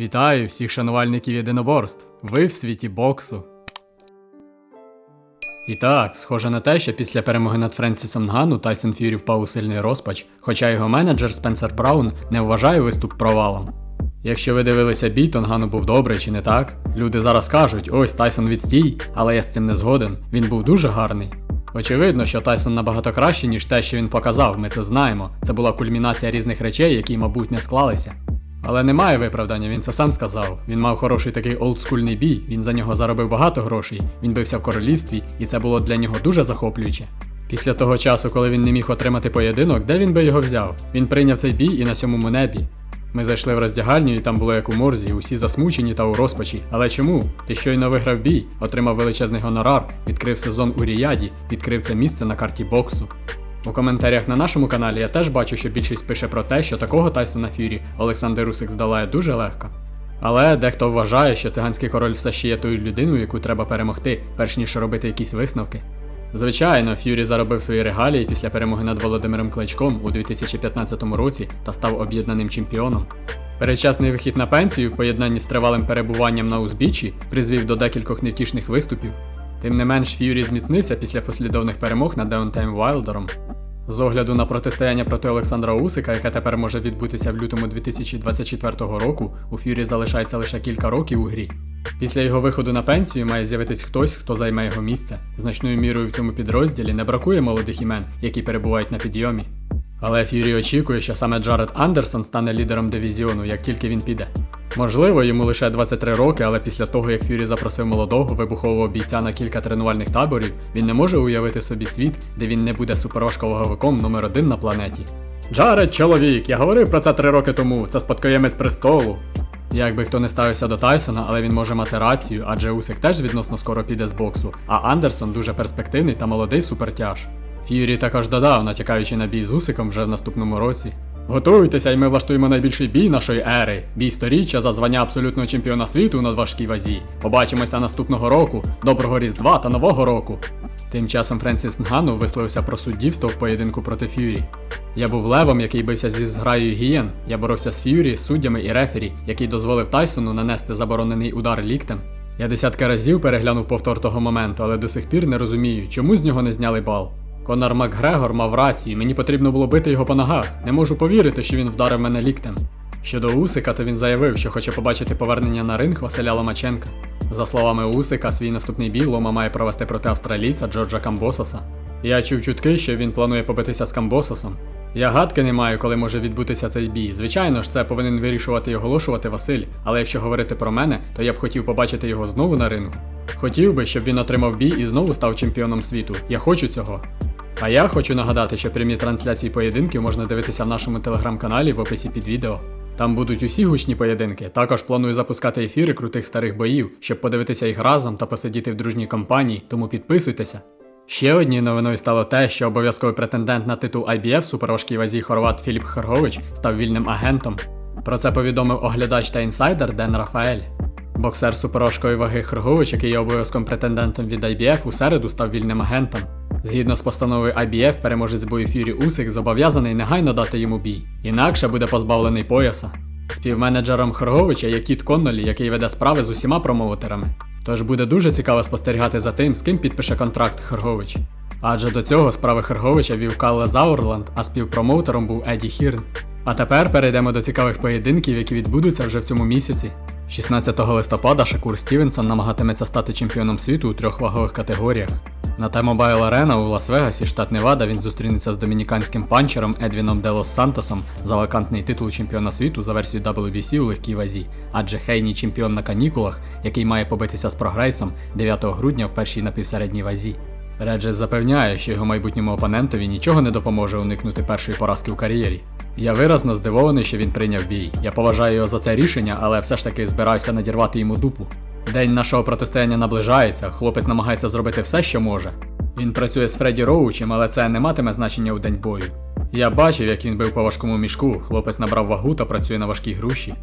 Вітаю всіх шанувальників єдиноборств. Ви в світі боксу. І так, схоже на те, що після перемоги над Френсісом Нгану Тайсон Ф'юрі впав у сильний розпач, хоча його менеджер Спенсер Браун не вважає виступ провалом. Якщо ви дивилися бій, то Нгану був добрий чи не так? Люди зараз кажуть, ось Тайсон відстій, але я з цим не згоден. Він був дуже гарний. Очевидно, що Тайсон набагато краще, ніж те, що він показав, ми це знаємо. Це була кульмінація різних речей, які, мабуть, не склалися. Але немає виправдання, він це сам сказав. Він мав хороший такий олдскульний бій, він за нього заробив багато грошей, він бився в королівстві, і це було для нього дуже захоплююче. Після того часу, коли він не міг отримати поєдинок, де він би його взяв? Він прийняв цей бій і на сьомому небі. Ми зайшли в роздягальню, і там було як у морзі, усі засмучені та у розпачі. Але чому? Ти щойно виграв бій, отримав величезний гонорар, відкрив сезон у Ріяді, відкрив це місце на карті боксу. У коментарях на нашому каналі я теж бачу, що більшість пише про те, що такого Тайсона Фюрі Олександр Русик здолає дуже легко. Але дехто вважає, що циганський король все ще є тою людиною, яку треба перемогти, перш ніж робити якісь висновки. Звичайно, Ф'юрі заробив свої регалії після перемоги над Володимиром Кличком у 2015 році та став об'єднаним чемпіоном. Передчасний вихід на пенсію в поєднанні з тривалим перебуванням на узбіччі призвів до декількох невтішних виступів. Тим не менш, Ф'юрі зміцнився після послідовних перемог над Деонтем Вайлдером. З огляду на протистояння проти Олександра Усика, яке тепер може відбутися в лютому 2024 року, у Ф'юрі залишається лише кілька років у грі. Після його виходу на пенсію має з'явитись хтось, хто займе його місце. Значною мірою в цьому підрозділі не бракує молодих імен, які перебувають на підйомі. Але Ф'юрі очікує, що саме Джаред Андерсон стане лідером дивізіону, як тільки він піде. Можливо, йому лише 23 роки, але після того, як Ф'юрі запросив молодого вибухового бійця на кілька тренувальних таборів, він не може уявити собі світ, де він не буде суперважковаговиком номер один на планеті. Джаред, чоловік, я говорив про це три роки тому, це спадкоємець престолу. Як би хто не ставився до Тайсона, але він може мати рацію, адже Усик теж відносно скоро піде з боксу, а Андерсон дуже перспективний та молодий супертяж. Ф'юрі також додав, натякаючи на бій з Усиком вже в наступному році. Готуйтеся, і ми влаштуємо найбільший бій нашої ери. Бій сторіччя за звання абсолютного чемпіона світу у надважкій вазі. Побачимося наступного року, доброго Різдва та Нового року. Тим часом Френсіс Нгану висловився про суддівство в поєдинку проти Ф'юрі. Я був левом, який бився зі зграєю гієн. Я боровся з Ф'юрі, суддями і рефері, який дозволив Тайсону нанести заборонений удар ліктем. Я десятки разів переглянув повтор того моменту, але до сих пір не розумію, чому з нього не зняли бал. Конор Макгрегор мав рацію, мені потрібно було бити його по ногах. Не можу повірити, що він вдарив мене ліктем. Щодо Усика, то він заявив, що хоче побачити повернення на ринг Василя Ломаченка. За словами Усика, свій наступний бій Лома має провести проти австралійця Джорджа Камбососа. Я чув чутки, що він планує побитися з Камбососом. Я гадки не маю, коли може відбутися цей бій. Звичайно ж, це повинен вирішувати і оголошувати Василь, але якщо говорити про мене, то я б хотів побачити його знову на рингу. Хотів би, щоб він отримав бій і знову став чемпіоном світу. Я хочу цього. А я хочу нагадати, що прямі трансляції поєдинків можна дивитися в нашому телеграм-каналі в описі під відео. Там будуть усі гучні поєдинки. Також планую запускати ефіри крутих старих боїв, щоб подивитися їх разом та посидіти в дружній компанії, тому підписуйтеся. Ще однією новиною стало те, що обов'язковий претендент на титул IBF суперважкій вазі хорват Філіп Харгович став вільним агентом. Про це повідомив оглядач та інсайдер Ден Рафаель. Боксер суперважкої ваги Хргович, який є обов'язковим претендентом від IBF, у середу став вільним агентом. Згідно з постановою IBF, переможець бою Фюрі Усик зобов'язаний негайно дати йому бій, інакше буде позбавлений пояса. Співменеджером Хрговича є Кіт Коннолі, який веде справи з усіма промоутерами. Тож буде дуже цікаво спостерігати за тим, з ким підпише контракт Хргович. Адже до цього справи Хрговича вів Калле Заурланд, а співпромоутером був Еді Хірн. А тепер перейдемо до цікавих поєдинків, які відбудуться вже в цьому місяці. 16 листопада Шакур Стівенсон намагатиметься стати чемпіоном світу у трьох вагових категоріях. На T-Mobile Arena у Лас-Вегасі, штат Невада, він зустрінеться з домініканським панчером Едвіном Делос Сантосом за вакантний титул чемпіона світу за версією WBC у легкій вазі, адже Хейні чемпіон на канікулах, який має побитися з прогрейсом 9 грудня в першій напівсередній вазі. Реджес запевняє, що його майбутньому опонентові нічого не допоможе уникнути першої поразки в кар'єрі. Я виразно здивований, що він прийняв бій. Я поважаю його за це рішення, але все ж таки збираюся надірвати йому дупу. День нашого протистояння наближається, хлопець намагається зробити все, що може. Він працює з Фредді Роучем, але це не матиме значення у день бою. Я бачив, як він бив по важкому мішку, хлопець набрав вагу та працює на важкій груші.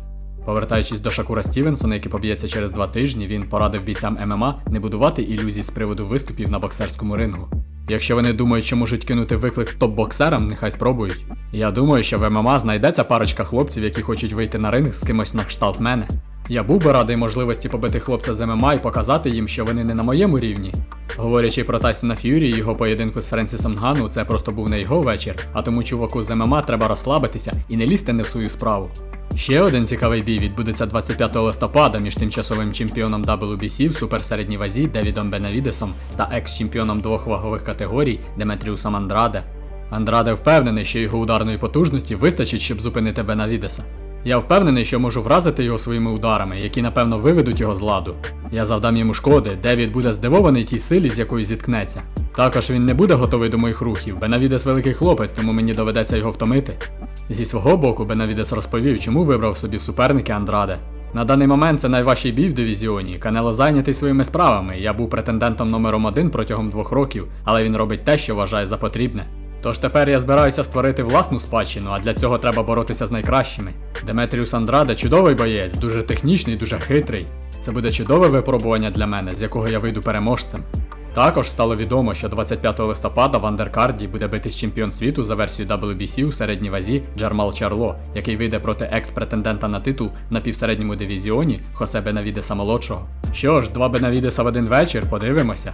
Повертаючись до Шакура Стівенсона, який поб'ється через два тижні, він порадив бійцям ММА не будувати ілюзій з приводу виступів на боксерському рингу. Якщо вони думають, що можуть кинути виклик топ-боксерам, нехай спробують. Я думаю, що в ММА знайдеться парочка хлопців, які хочуть вийти на ринг з кимось на кшталт мене. Я був би радий можливості побити хлопця з ММА і показати їм, що вони не на моєму рівні. Говорячи про Тайсона Ф'юрі і його поєдинку з Френсісом Нгану, це просто був не його вечір, а тому чуваку з ММА треба розслабитися і не лізти не в свою справу. Ще один цікавий бій відбудеться 25 листопада між тимчасовим чемпіоном WBC в суперсередній вазі Девідом Бенавідесом та екс-чемпіоном двох вагових категорій Деметріусом Андраде. Андраде впевнений, що його ударної потужності вистачить, щоб зупинити Бенавідеса. Я впевнений, що можу вразити його своїми ударами, які напевно виведуть його з ладу. Я завдам йому шкоди, Девід буде здивований тій силі, з якою зіткнеться. Також він не буде готовий до моїх рухів. Бенавідес великий хлопець, тому мені доведеться його втомити. Зі свого боку, Бенавідес розповів, чому вибрав собі суперники Андраде. На даний момент це найважчий бій в дивізіоні. Канело зайнятий своїми справами. Я був претендентом номером один протягом двох років, але він робить те, що вважає за потрібне. Тож тепер я збираюся створити власну спадщину, а для цього треба боротися з найкращими. Деметріус Андраде чудовий боєць, дуже технічний, дуже хитрий. Це буде чудове випробування для мене, з якого я вийду переможцем. Також стало відомо, що 25 листопада в Андеркарді буде битись чемпіон світу за версією WBC у середній вазі Джармал Чарло, який вийде проти екс-претендента на титул на півсередньому дивізіоні Хосе Бенавідеса молодшого. Що ж, два Бенавідеса в один вечір, подивимося.